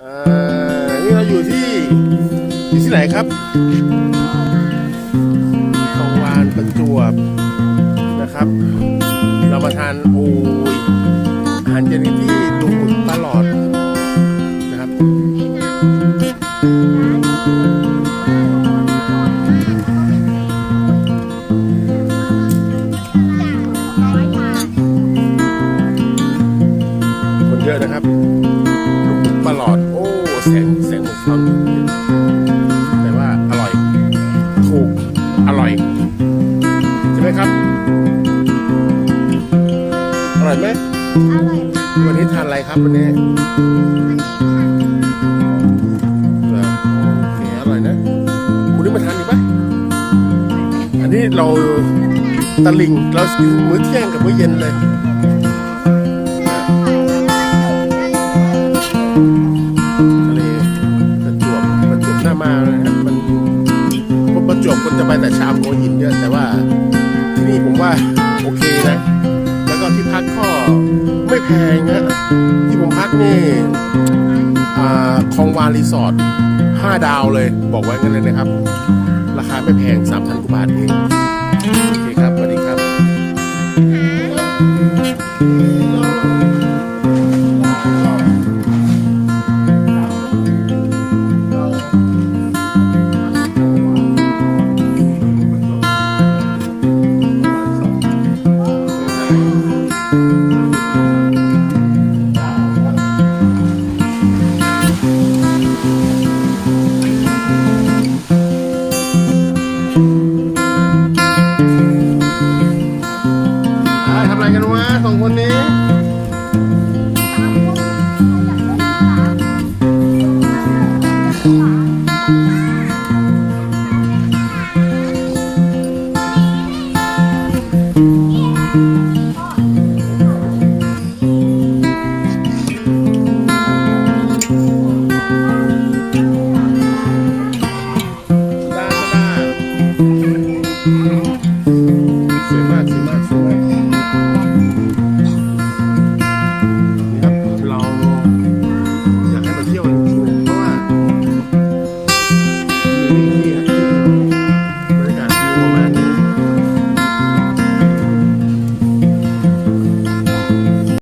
นี่เราอยู่ที่ที่ที่ไหนครับสองวานประจวบนะครับ เรามาทานโอ้ยอาหารเย็นที่ลุงหมุนตลอด ความแต่ว่าอร่อย ถูก อร่อย ใช่ไหมครับ อร่อยไหมวันนี้ทานอะไรครับวันนี้เหรอโอเคอร่อยนะคุณนี่มาทานอีกไหมอันนี้เราตะลิงเรากินมื้อเที่ยงกับมื้อเย็นเลย ไปแต่ชามหัวหินเยอะแต่ว่าที่นี่ผมว่าโอเคนะ แล้วก็ที่พักก็ไม่แพงนะที่ผมพักนี่อ่าคลองวานรีสอร์ท5ดาวเลย บอกไว้กันเลยนะครับ ราคาไม่แพง3,000กว่าบาทเองโอเคครับสวัสดีครับ Merci, merci, merci.